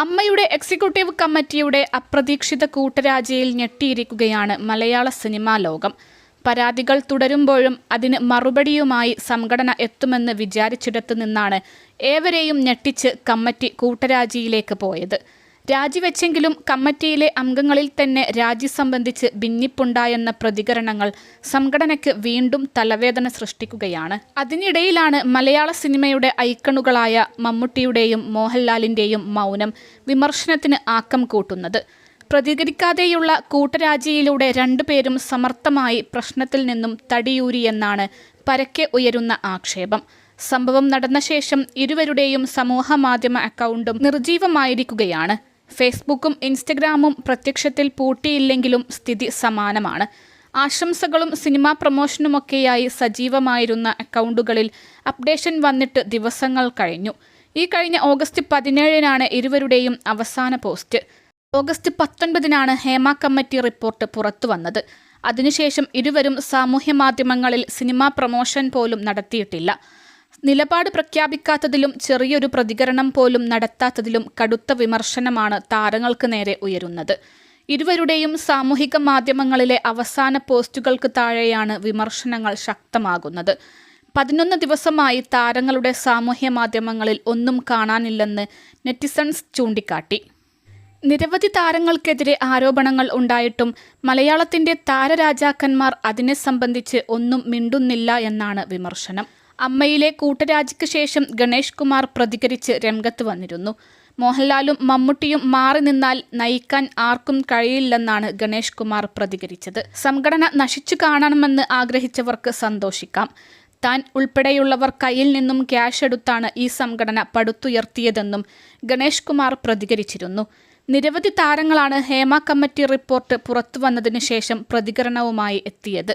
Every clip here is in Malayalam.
അമ്മയുടെ എക്സിക്യൂട്ടീവ് കമ്മിറ്റിയുടെ അപ്രതീക്ഷിത കൂട്ടരാജയിൽ ഞെട്ടിയിരിക്കുകയാണ് മലയാള സിനിമാ ലോകം. പരാതികൾ തുടരുമ്പോഴും അതിന് മറുപടിയുമായി സംഘടന എത്തുമെന്ന് വിചാരിച്ചിടത്തു നിന്നാണ് ഏവരെയും ഞെട്ടിച്ച് കമ്മിറ്റി കൂട്ടരാജിയിലേക്ക് പോയത്. രാജിവെച്ചെങ്കിലും കമ്മിറ്റിയിലെ അംഗങ്ങളിൽ തന്നെ രാജി സംബന്ധിച്ച് ഭിന്നിപ്പുണ്ടായെന്ന പ്രതികരണങ്ങൾ സംഘടനയ്ക്ക് വീണ്ടും തലവേദന സൃഷ്ടിക്കുകയാണ്. അതിനിടയിലാണ് മലയാള സിനിമയുടെ ഐക്കണുകളായ മമ്മൂട്ടിയുടെയും മോഹൻലാലിന്റെയും മൗനം വിമർശനത്തിന് ആക്കം കൂട്ടുന്നത്. പ്രതികരിക്കാതെയുള്ള കൂട്ടരാജിയിലൂടെ രണ്ടുപേരും സമർത്ഥമായി പ്രശ്നത്തിൽ നിന്നും തടിയൂരിയെന്നാണ് പരക്കെ ഉയരുന്ന ആക്ഷേപം. സംഭവം നടന്ന ശേഷം ഇരുവരുടെയും സമൂഹ മാധ്യമ അക്കൗണ്ടും നിർജീവമായിരിക്കുകയാണ് ഫേസ്ബുക്കും ഇൻസ്റ്റഗ്രാമും പ്രത്യക്ഷത്തിൽ പൂട്ടിയില്ലെങ്കിലും സ്ഥിതി സമാനമാണ്. ആശംസകളും സിനിമാ പ്രമോഷനുമൊക്കെയായി സജീവമായിരുന്ന അക്കൗണ്ടുകളിൽ അപ്ഡേഷൻ വന്നിട്ട് ദിവസങ്ങൾ കഴിഞ്ഞു. ഈ കഴിഞ്ഞ ഓഗസ്റ്റ് പതിനേഴിനാണ് ഇരുവരുടെയും അവസാന പോസ്റ്റ്. ഓഗസ്റ്റ് പത്തൊൻപതിനാണ് ഹേമ കമ്മിറ്റി റിപ്പോർട്ട് പുറത്തുവന്നത് അതിനുശേഷം ഇരുവരും സാമൂഹ്യ മാധ്യമങ്ങളിൽ സിനിമാ പ്രമോഷൻ പോലും നടത്തിയിട്ടില്ല. നിലപാട് പ്രഖ്യാപിക്കാത്തതിലും ചെറിയൊരു പ്രതികരണം പോലും നടത്താത്തതിലും കടുത്ത വിമർശനമാണ് താരങ്ങൾക്ക് നേരെ ഉയരുന്നത്. ഇരുവരുടെയും സാമൂഹിക മാധ്യമങ്ങളിലെ അവസാന പോസ്റ്റുകൾക്ക് താഴെയാണ് വിമർശനങ്ങൾ ശക്തമാകുന്നത്. പതിനൊന്ന് ദിവസമായി താരങ്ങളുടെ സാമൂഹ്യ മാധ്യമങ്ങളിൽ ഒന്നും കാണാനില്ലെന്ന് നെറ്റിസൺസ് ചൂണ്ടിക്കാട്ടി. നിരവധി താരങ്ങൾക്കെതിരെ ആരോപണങ്ങൾ ഉണ്ടായിട്ടും മലയാളത്തിന്റെ താരരാജാക്കന്മാർ അതിനെ സംബന്ധിച്ച് ഒന്നും മിണ്ടുന്നില്ല എന്നാണ് വിമർശനം. അമ്മയിലെ കൂട്ടരാജിക്ക് ശേഷം ഗണേഷ് കുമാർ പ്രതികരിച്ച് രംഗത്ത് വന്നിരുന്നു. മോഹൻലാലും മമ്മൂട്ടിയും മാറി നിന്നാൽ നയിക്കാൻ ആർക്കും കഴിയില്ലെന്നാണ് ഗണേഷ് കുമാർ പ്രതികരിച്ചത്. സംഘടന നശിച്ചു കാണണമെന്ന് ആഗ്രഹിച്ചവർക്ക് സന്തോഷിക്കാം. താൻ ഉൾപ്പെടെയുള്ളവർ കയ്യിൽ നിന്നും ക്യാഷ് എടുത്താണ് ഈ സംഘടന പടുത്തുയർത്തിയതെന്നും ഗണേഷ് കുമാർ പ്രതികരിച്ചിരുന്നു. നിരവധി താരങ്ങളാണ് ഹേമ കമ്മിറ്റി റിപ്പോർട്ട് പുറത്തു വന്നതിന് ശേഷം പ്രതികരണവുമായി എത്തിയത്.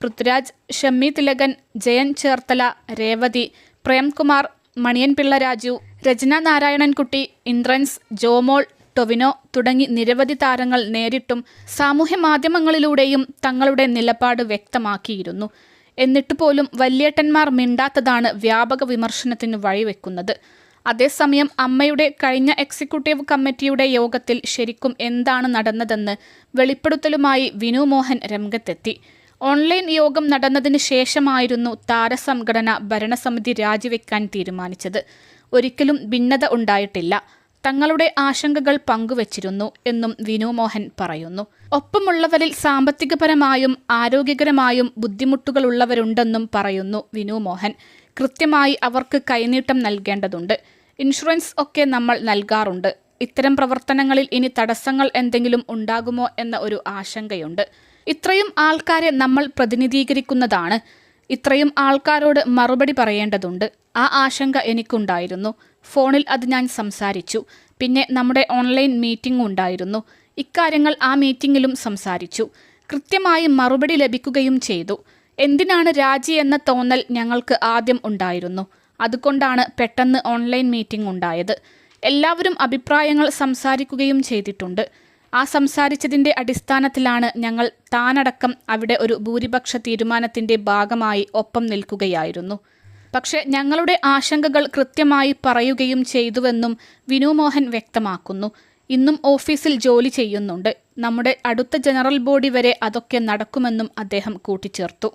പൃഥ്വിരാജ് ഷമ്മി തിലകൻ ജയൻ ചേർത്തല രേവതി പ്രേംകുമാർ മണിയൻ പിള്ള രാജു രചന നാരായണൻകുട്ടി ഇന്ദ്രൻസ് ജോമോൾ ടൊവിനോ തുടങ്ങി നിരവധി താരങ്ങൾ നേരിട്ടും സാമൂഹ്യ മാധ്യമങ്ങളിലൂടെയും തങ്ങളുടെ നിലപാട് വ്യക്തമാക്കിയിരുന്നു. എന്നിട്ട് പോലും വല്യേട്ടന്മാർ മിണ്ടാത്തതാണ് വ്യാപക വിമർശനത്തിന് വഴിവെക്കുന്നത്. അതേസമയം അമ്മയുടെ കഴിഞ്ഞ എക്സിക്യൂട്ടീവ് കമ്മിറ്റിയുടെ യോഗത്തിൽ ശരിക്കും എന്താണ് നടന്നതെന്ന് വെളിപ്പെടുത്തലുമായി വിനു മോഹൻ രംഗത്തെത്തി. ഓൺലൈൻ യോഗം നടന്നതിന് ശേഷമായിരുന്നു താരസംഘടന ഭരണസമിതി രാജിവെക്കാൻ തീരുമാനിച്ചത്. ഒരിക്കലും ഭിന്നത ഉണ്ടായിട്ടില്ല. തങ്ങളുടെ ആശങ്കകൾ പങ്കുവച്ചിരുന്നു എന്നും വിനു മോഹൻ പറയുന്നു. ഒപ്പമുള്ളവരിൽ സാമ്പത്തികപരമായും ആരോഗ്യകരമായും ബുദ്ധിമുട്ടുകളുള്ളവരുണ്ടെന്നും പറയുന്നു വിനു മോഹൻ. കൃത്യമായി അവർക്ക് കൈനീട്ടം നൽകേണ്ടതുണ്ട്. ഇൻഷുറൻസ് ഒക്കെ നമ്മൾ നൽകാറുണ്ട്. ഇത്തരം പ്രവർത്തനങ്ങളിൽ ഇനി തടസ്സങ്ങൾ എന്തെങ്കിലും ഉണ്ടാകുമോ എന്ന ഒരു ആശങ്കയുണ്ട്. ഇത്രയും ആൾക്കാരെ നമ്മൾ പ്രതിനിധീകരിക്കുന്നതാണ്. ഇത്രയും ആൾക്കാരോട് മറുപടി പറയേണ്ടതുണ്ട്. ആ ആശങ്ക എനിക്കുണ്ടായിരുന്നു. ഫോണിൽ അത് ഞാൻ സംസാരിച്ചു. പിന്നെ നമ്മുടെ ഓൺലൈൻ മീറ്റിംഗ് ഉണ്ടായിരുന്നു. ഇക്കാര്യങ്ങൾ ആ മീറ്റിംഗിലും സംസാരിച്ചു. കൃത്യമായി മറുപടി ലഭിക്കുകയും ചെയ്തു. എന്തിനാണ് രാജി എന്ന തോന്നൽ ഞങ്ങൾക്ക് ആദ്യം ഉണ്ടായിരുന്നു. അതുകൊണ്ടാണ് പെട്ടെന്ന് ഓൺലൈൻ മീറ്റിംഗ് ഉണ്ടായത്. എല്ലാവരും അഭിപ്രായങ്ങൾ സംസാരിക്കുകയും ചെയ്തിട്ടുണ്ട്. ആ സംസാരിച്ചതിന്റെ അടിസ്ഥാനത്തിലാണ് ഞങ്ങൾ താനടക്കം അവിടെ ഒരു ഭൂരിപക്ഷ തീരുമാനത്തിന്റെ ഭാഗമായി ഒപ്പം നിൽക്കുകയായിരുന്നു. പക്ഷേ ഞങ്ങളുടെ ആശങ്കകൾ കൃത്യമായി പറയുകയും ചെയ്തുവെന്നും വിനുമോഹൻ വ്യക്തമാക്കുന്നു. ഇന്നും ഓഫീസിൽ ജോലി ചെയ്യുന്നുണ്ട്. നമ്മുടെ അടുത്ത ജനറൽ ബോഡി വരെ അതൊക്കെ നടക്കുമെന്നും അദ്ദേഹം കൂട്ടിച്ചേർത്തു.